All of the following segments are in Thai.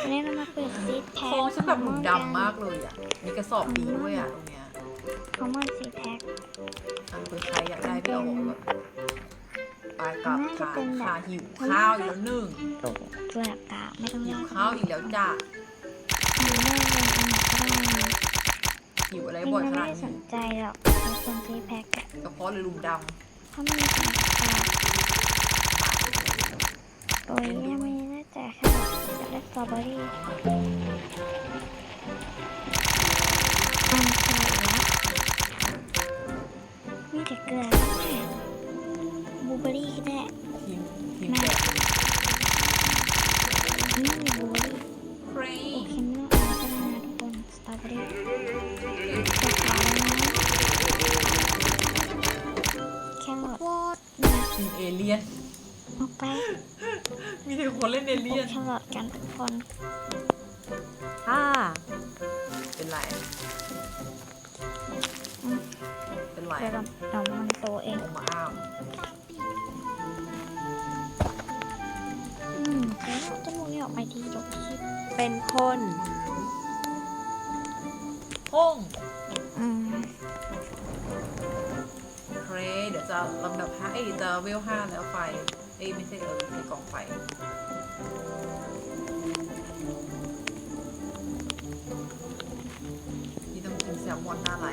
วันนี้เรามาเปิดซีดแพ็ท้คองฉันแบบหลุมดำมากเลยอะ มีกระสอบบีด้วยอะตรงเนี้ยคอมมอนซีดแพ็คอะเผื่อใครอยากได้ไปเอาออกแบบไปกลับค่ะค่ะหิวข้าวอีกแล้วหนึ่งโอ้เกือบตาไม่ต้องหิเล่วข้าวอีกแล้วจ้ะดูแม่เป็นอันก็ได้นะหิวอะไรไม่บ่อยขไม่นาดได้สนี้นใจหรอกในส่วนซีดแพ็คอะกระเพาะเลยหลุมดเพราะมันมีสารโอ้ยยังไม่ได้แต่แค่แบบและสตรอเบอรี่อันเสร็จแล้วมีแต่เกลือแล้วแม่บลูเบอรี่ก็ได้ำทีมทีมแบบนี่บลูเบอรี่เฟรโอเคไม่ต้องเอาก็ได้นะทุกคนสตรอเบอรี่จะขายนะแครอทนะทีมเอเลี่ยนออกไป มีแต่คนเล่นเอปลูเลี่ยกนแครอทกันทุกคน อ่า เป็นไรเป็นไรเดี๋ยวเราเรามันโตเองออกมาอ้าวอืมเดี๋ยวเราจะมุงนี้ออกไปทีจบคลิปเป็นคนห้องอืมเครเดี๋ยวจะลำดับห้าเอ้ยจะเวลห้าแล้วไฟ เอ้ยไม่ใช่เออใส่กล่องไฟที่ต้องกินแซลมอนหน้าไร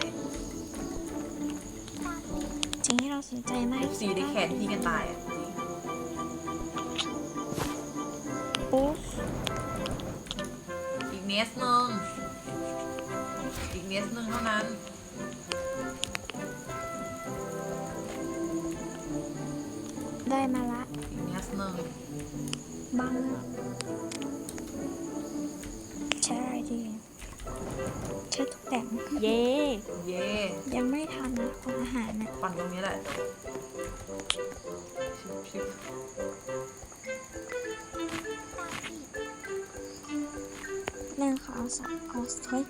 สิ่งที่เราสนใจมากซีได้แขนพี่กันตายอะจริงปุ๊บอีกเนสหนึ่งอีกเนสหนึ่งเท่านั้นได้มาละ อีกเนสหนึ่งบังใช่ดีใช่ทุกแต่งเย่เย่ยังไม่ทันนะคนอาหารนะฟันตรงนี้แหละชิบชิบเรื่องของเอาสักเอาเฮ้ย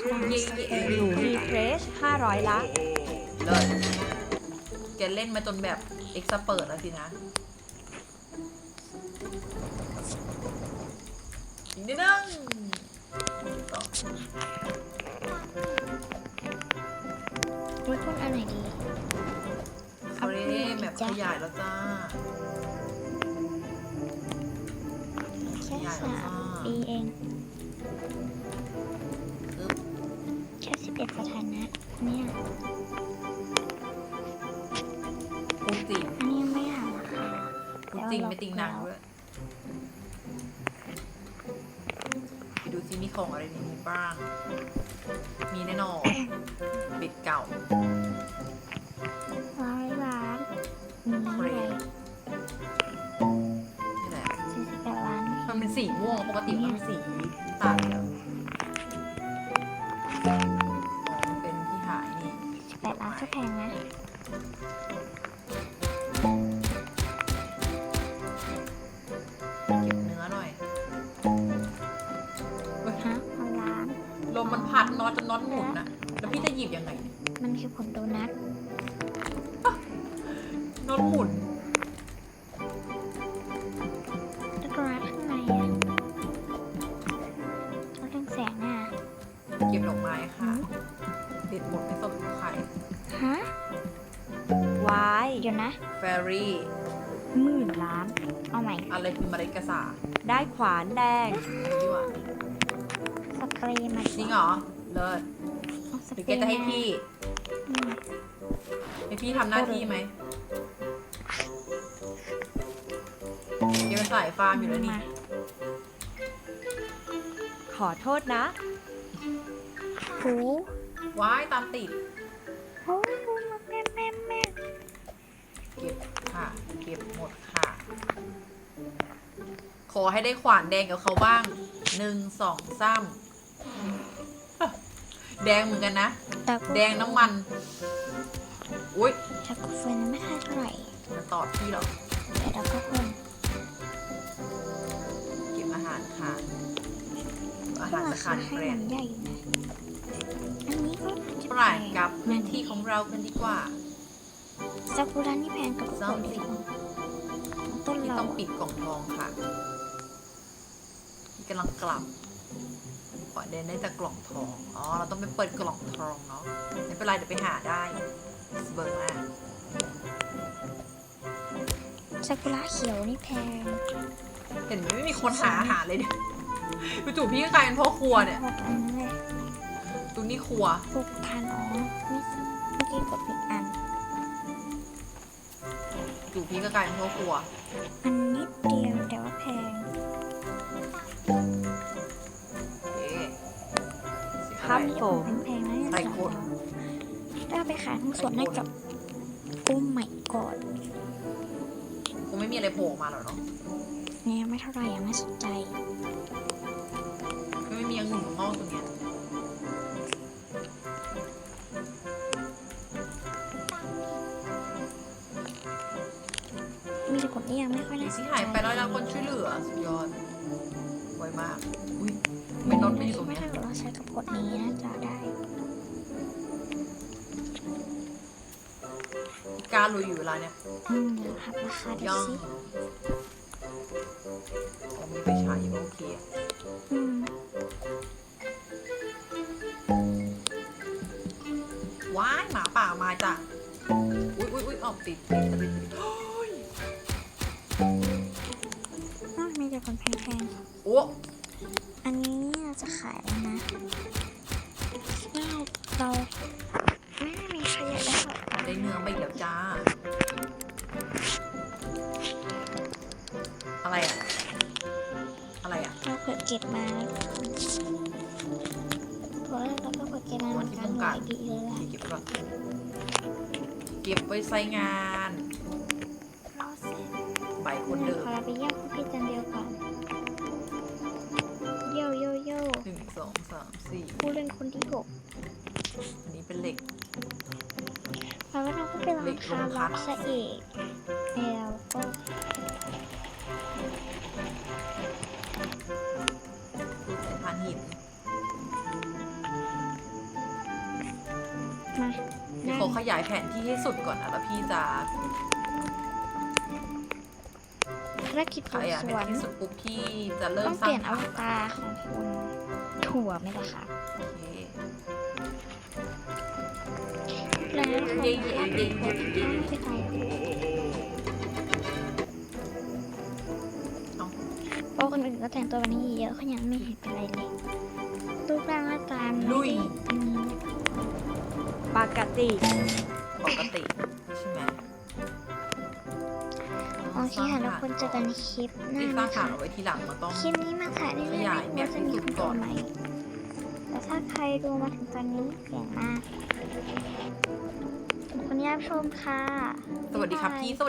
คาราเย่สเย่เตเย่ย์รีเฟรช500ละเลยแกเล่นมาจนแบบเอ็กซ์เปิดแล้วสินะ นิดนึงต่อรู้คนอันไหนดีเครแบบขยายแล้วจ้าแค่สามปีเองปึ๊บแค่สิบเอ็ดสถานะเนี่ยพูดจริงอันนี้ยังไม่ถามราคาพูดจริงไม่ติงหนังด้วย ของอะไรในนี้บ้าง มีแน่นอนบิดเก่าร้อยล้านมีเคเท่ารไหร่นี่แหละสี่สิบแปดล้านมันเป็นสีม่วงปกติมันเป็นสีต่างแล้วอ๋อมันเป็นที่หายนี่สิบแปดล้านก็แพงนะ มมันพัดน็อตจนน็อตหมุนอะแล้วพี่จะหยิบยังไงเนี่ยมันคือผลโดนัทน็อตหมุนแล้วโดนัทข้างในอะเขาเรืองแสงอะเก็บดอกไม้ค่ะเด็ดหมดไม่สนลูกใครฮะวายเดี๋ยวนะ แฟรี่หมื่นล้าน เอาใหม่ อะไรคือเมล็ดกระสาได้ขวานแดงอันนี้ดีกว่าสเปรย์มาจริงเหรอ เลิศเอาสหรือเปแกรย์จะให้มาพี่อืมให้พี่ทำหน้าที่ไหมแกเป็นสายฟาร์มอยู่แล้วนี่ มาขอโทษนะ หูว้ายตามติดโอ้ยหูมันแม่แม่แม่เก็บค่ะ เก็บหมดค่ะ ขอให้ได้ขวานแดงกับเขาบ้างหนึ่งสองสาม แดงเหมือนกันนะแต่ก็แดงน้ำมัน อุ้ยแต่ก็เฟิร์นไม่ค่าเท่าไหร่มันตอดพี่เหรอแต่เราก็เพิ่มเก็บอาหารค่ะ อาก็หารราจะคาขาดให้แคลมันนใหญ่อยู่นะอันนี้ก็น่าจะปลายกับพื้นที่ของเรากันดีกว่า ซากุระนี่แพงกับทุกคนเลยต้นที่เราต้องปิดกล่องทองค่ะกำลังกลับ ขอเดนได้แต่กล่องทอง อ๋อ เราต้องไปเปิดกล่องทองเนาะ ไม่เป็นไรเดี๋ยวไปหาได้เบิร์มากซากุระเขียวนี่แพงเห็นไหมไม่มีคนหาอาหารเลยเนี่ยจู่ๆพี่ก็กลายเป็นพ่อครัวเนี่ย หกอันนั่นแหละตูนี่ครัว หกพันอ๋อไม่เมื่อกี้กดผิดอัน จู่พี่ก็กลายเป็นพ่อครัว อันนิดเดียวแต่ว่าแพง คอะรับไรผมแพงๆนะเนี่ยใส่กดถ้าเอาไปขายทั้งสวนให้กับอุ้มใหม่ก่อนคงไม่มีอะไรโผล่ออกมาหรอกเนาะเนี่ยไม่เท่าไหร่อะไม่สนใจ ไม่มีองุ่นของนอกตรงเนี้ยมีแต่คนที่ยังไม่ค่อยดีน่าสสินใจหายไปแล้วแล้วคนช่วยเหลือ สุดยอดไวมาก อุ้ยไม่นอนไม่อยู่ตรงไม่เนี้ ยถ้าเกิดเราใช้กับกดนี้น่าจะได้กล้าลุยอยู่เวลาเนี้ยอืมเดี๋ยวหักราคาดูย่องสิเอามีไปฉายอยู่โอเคอะอืมว้ายหมาป่ามาจ้ะ อุ้ยอุ้ยอุ้ยออกติดติดติดติด เราเปิดเก็บมาเพราะเราก็เปิดเก็บมาเหมือนกันหลายปีเลยแหละเก็บไว้ก่อนเก็บไว้ใช้งานรอเสร็จใบคนเดิมขอเราไปเยี่ยมพี่จันเดียวก่อนโยโยโยหนึ่งสองสามสี่ผู้เล่นคนที่หกอันนี้เป็นเหล็กแล้วเราก็ไปร้านค้าล็อกซะอีกแล้วก็ ขาขยายแผนที่ให้สุดก่อนนะแล้วพี่จะภารกิจขบุกยายสแผวนนที่สุดปุ๊บพี่จะเริ่ต้มองสเปร้าลี่ยงนอวตารของคุณถั่วไหมล่ะคะโอเคแล้วเย้เย้เย้เย้ไปต่อเอาเพราะคนอื่นก็แต่งตัววันนี้เยอะเขายังไม่เห็นเป็นไรเลยรูปร่างหน้าตามันไม่ได้อันนี้ ปกติ ปกติใช่ไหมโอเคค่ะแล้วคนเจอกันในคลิปหน้าที่สร้างนะฐาคะนเอาไว้ทีหลังมันต้อง คลิปนี้มาถ่ายได้เรื่อยๆไม่รู้ว่าจะมีคนดูไหมแต่ถ้าใครดูมาถึงตอนนี้เก่งมากขอบคุณที่รับชมค่ะ สวัสดีครับพี่